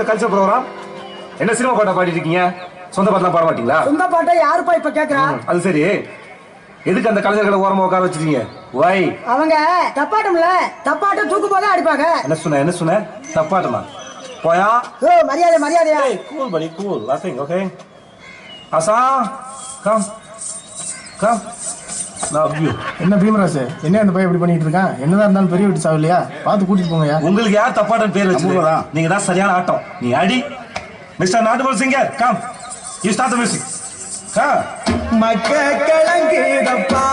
எதுக்கு culture program என்ன cinema பாட்டா பாடிட்டு இருக்கீங்க? சொந்த பாட்டுலாம் பாட மாட்டீங்களா? சொந்த பாட்டை யாருப்பா இப்ப கேக்குறா? அது சரி. எதுக்கு அந்த கலைஞர்களை ஓரமா உட்கார வச்சிருக்கீங்க? வை அவங்க தப்பாட்டம்ல. தப்பாட்டம் தூக்கும் போதே அடிப்பாங்க. என்ன சொன்ன என்ன சொன்ன? தப்பாட்டமா? போயா? ஓ மரியாதை மரியாதையா? Hey, cool, buddy, cool. Laughing, okay? Asa, come. என்ன பீமராசு? என்ன அந்த பையன் இப்படி பண்ணிட்டு இருக்கான்? என்னதான் இருந்தாலும் பெரிய வீட்டு சாவு இல்லையா பார்த்து கூட்டிட்டு போங்கயா உங்களுக்கு யார் தப்பாட்டன் பேர் வச்சு நம்மளதான். நீங்க தான் சரியான ஆட்டம். நீ அடி. Mister நாட்டுபல் singer come you start the music மக்க கிளங்கிடப்பா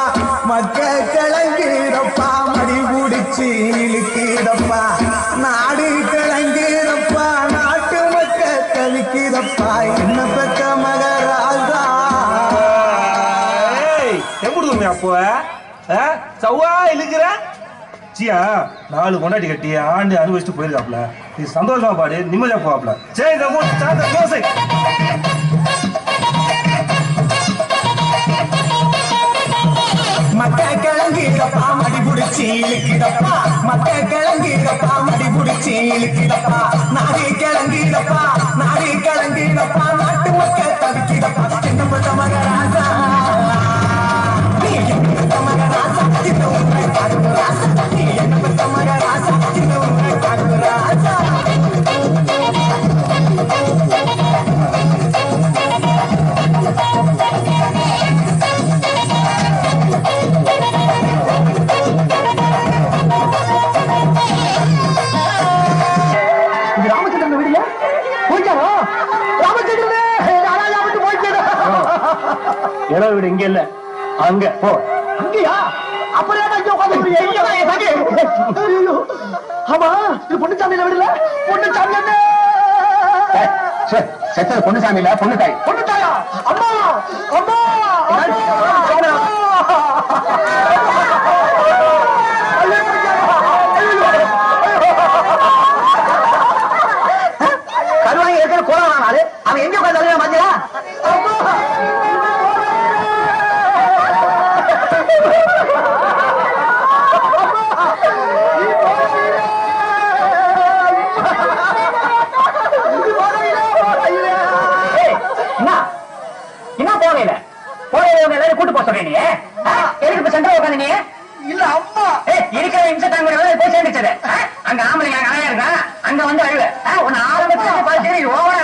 மக்க கிளங்கிடப்பா மடி பிடிச்சி இழுக்கிடப்பா நாடு கிளங்கிடப்பா நாட்டு மக்க தவிக்கிடப்பா என்ன எப்படி தூங்க அப்போ? ஆ? சவ்வா இழுக்கிற? சியா நாலு கொண்டாடி கட்டி ஆண்டு அனுபவிச்சுட்டு போயிருக்காப்ல நீ சந்தோஷமா பாடு நிம்மதியா போவாப்ல சரி இந்த மூணு ஸ்டார்ட் த மியூசிக் மக்க கிளங்கிடப்பா மடி பிடிச்சி இழுக்கிடப்பா மக்க கிளங்கிடப்பா மடி பிடிச்சி இழுக்கிடப்பா நாடு கிளங்கிடப்பா நாடு கிளங்கிடப்பா நாட்டு மக்க தவிக்கிடப்பா என்ன பெற்ற இடம் வீடு இங்க இல்ல. அங்க. போ. அங்கயா? தான் என் தங்கி ஐயோ ஆமா இது பொண்ணுச்சாமியில விடல பொண்ணுச்சாமி செத்தது பொண்ணுசாமி இல்ல பொண்ணு தாய்? பொண்ணுச்சாயா அம்மா அம்மா. அம்மா நீ? எதுக்கு இப்ப சென்டர் உட்காந்து நீ இல்ல அம்மா. இருக்கிற இம்சை தாங்க முடியாது போய் சேர்ந்துச்சது? அங்க ஆம்பளைங்க அங்க அழகா இருக்கா? அங்க வந்து அழுவ. ஆ, உன்னை ஆரம்பத்துல நீ ஓவரா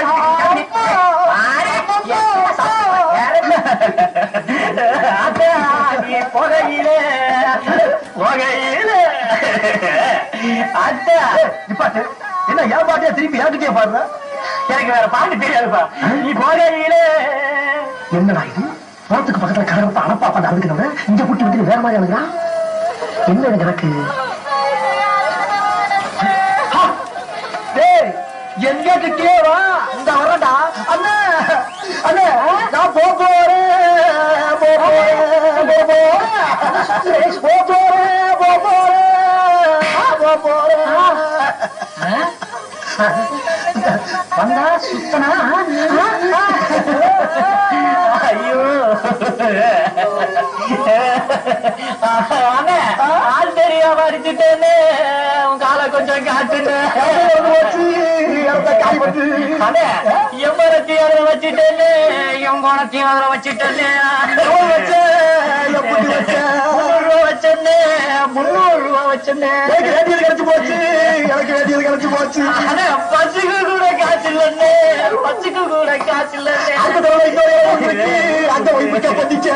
புகையிலே, புகையிலே. அத்தா, நிப்பாட்டு என்ன ஏன் பாட்டியா திருப்பி யார்கிட்டயே பாடுற? எனக்கு வேற பாட்டு தெரியாதுப்பா. நீ புகையிலே. என்னடா இது? போறதுக்கு பக்கத்துல கடவுள் அனப்பா பண்ண அழுகிறவன் இங்க கூட்டி விட்டு வேற மாதிரி அழுகிறான். என்ன எனக்கு? எனக்கு டேய் எங்க கிட்டே வா இந்த வரடா அண்ணே அண்ணே நான் போ போறேன் போ போறேன் போ போறேன். போ போறேன் போ போறேன் போ போறேன். வந்தா சுத்தனா? ஐயோ. ஆள் தெரியாம அடிச்சுட்டேன்னு உன் காலை கொஞ்சம் காட்டுன்னு. அண்ணே எவ்வளத்தையும் அதுல வச்சுட்டேன்னு என் குணத்தையும் அதுல வச்சுட்டேன்னு முன்னூறு ரூபா வச்சேன்னு முன்னூறு ரூபா வச்சேன்னு கிடைச்சு போச்சு எனக்கு வேண்டியது கிடைச்சு போச்சு. கூட காசு இல்லைன்னு பச்சுக்கு கூட காசு இல்லைன்னு அந்த இன்னொரு. அந்த வைப்புக்க பண்ணிக்க.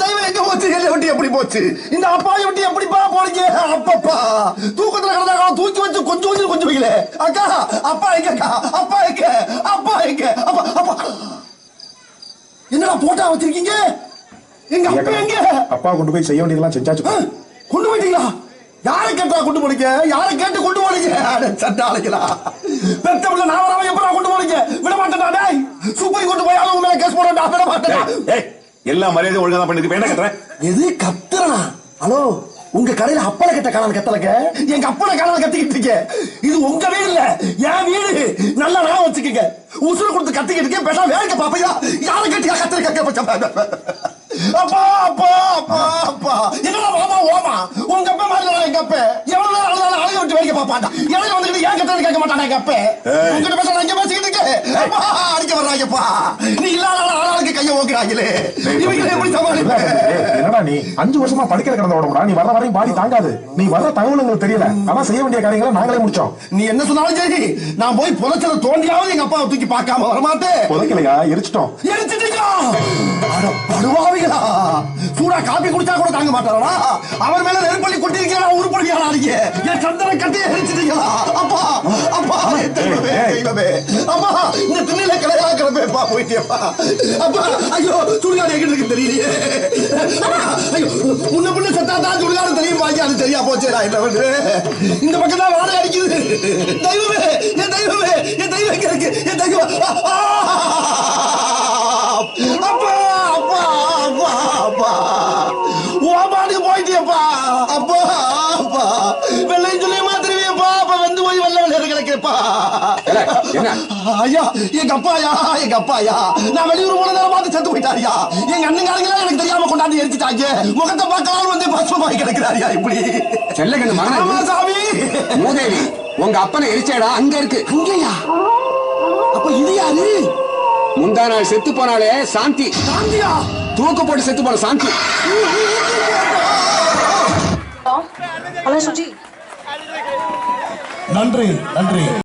தெய்வம் எங்க போச்சு? இந்த அப்பாவை விட்டு எப்படிப்பா போனீங்க அப்பப்பா தூக்கத்துல கிடந்தா தூக்கி வச்சு கொஞ்சம் கொஞ்சம் கொஞ்சம் வைக்கல அக்கா அப்பா எங்க அப்பா எங்க அப்பா எங்க? அப்பா அப்பா என்னடா போட்டா வச்சிருக்கீங்க எங்க அப்பா எங்க அப்பா கொண்டு போய் செய்ய வேண்டியதெல்லாம் செஞ்சாச்சு. கொண்டு போயிட்டீங்களா? யாரை கேட்டா கொண்டு போனீங்க? யாரை கேட்டு கொண்டு போனீங்க? சட்டை அழைக்கலாம் பெத்த பிள்ளை நான் வராம எப்படா கொண்டு போனீங்க? விட மாட்டேன்டா டேய். சூப்பர் கொண்டு போய் அவங்க மேல கேஸ் போடா விட மாட்டேன் ஏய் எல்லா மரியாதையும் ஒழுங்கா தான் பண்ணிருக்கு என்ன கட்டுறேன் எது கத்துறா ஹலோ உங்க கடையில அப்பள கட்ட காணாத கத்தலங்க? எங்க அப்பள காணாத கத்திக்கிட்டு இருக்கீங்க. இது உங்க வீடு இல்ல என் வீடு. நல்லா நான் வச்சுக்கங்க. உசுறு கொடுத்து கத்திக்கிட்டு இருக்கேன். பேசா வேலைக்கு பாப்பையா யாரை கட்டியா கத்திர கக்க அப்பா அப்பா அப்பா அப்பா. என்னடா மாதிரி வேலைக்கு பாப்பாண்டா எனக்கு வந்துக்கிட்டு ஏன் கத்துறது? கேட்க மாட்டானா ஏய். உங்ககிட்ட பேச நான் இங்க பேசிக்கிட்டு இருக்கேன். அடிக்க வர்றாங்கப்பா. நீ இல்லாத ஆளாளுக்கு கைய ஓக்குறாங்களே. இவங்க எப்படி சமாளிப்பேன் ஏய், என்னடா நீ? அஞ்சு வருஷமா படிக்கிற கிடந்த உடம்புடா? நீ வர வரையும் பாடி தாங்காது. நீ வர்ற தகவல் எங்களுக்கு தெரியல. ஆனா செய்ய வேண்டிய காரியங்களை நாங்களே முடிச்சோம். நீ என்ன சொன்னாலும் சரி. நான் போய் புதைச்சத தோண்டியாவது எங்க அப்பாவை தூக்கி பார்க்காம வரமாட்டேன் புதைக்கலையா? எரிச்சிட்டோம். எரிச்சிட்டீங்களா படுவாவிகளா. சூடா காப்பி குடிச்சா கூட தாங்க மாட்டாரா அவர் மேல நெருப்பள்ளி கொட்டிருக்கீங்களா உருப்படியா நீங்க? என் சந்தன கட்டி. எரிச்சிட்டீங்களா அப்பா அப்பா தெய்வமே. தெய்வமே அப்பா இந்த திண்ணில கிளையா கிளம்பேப்பா போயிட்டேப்பா அப்பா ஐயோ சுடுகாடு எங்கிட்டு இருக்கு தெரியலையே ஐயோ முன்ன பின்ன செத்தா தான் சுடுகாடு தெரியும் பாக்கி அது தெரியா போச்சே நான் என்ன பண்றேன் இந்த பக்கம் தான் வாடகை அடிக்குது தெய்வமே என் தெய்வமே என் தெய்வம் எங்க இருக்கு என் தெய்வம் அப்பா அப்பா அப்பா அப்பா உன் பாட்டுக்கு போயிட்டியப்பா அப்பா அப்பா ஐயா எங்க அப்பாயா எங்க அப்பாயா நான் வெளியூர் போன நேரம் பார்த்து செத்து போயிட்டாரியா எங்க அண்ணங்காரங்களா எனக்கு தெரியாம கொண்டாந்து எரிச்சிட்டாங்க முகத்தை பார்க்கலாம் வந்து பசுமாய் கிடக்குறாரியா இப்படி. செல்லகண்ணு மகன். சாமி. மூதேவி உங்க அப்பனை எரிச்சேடா அங்க இருக்கு. அங்கேயா? அப்ப இது யாரு? முந்தா நாள் செத்து போனாலே சாந்தி. சாந்தியா? தூக்கு போட்டு செத்து போன சாந்தி. ஹலோ சுஜி. நன்றி நன்றி.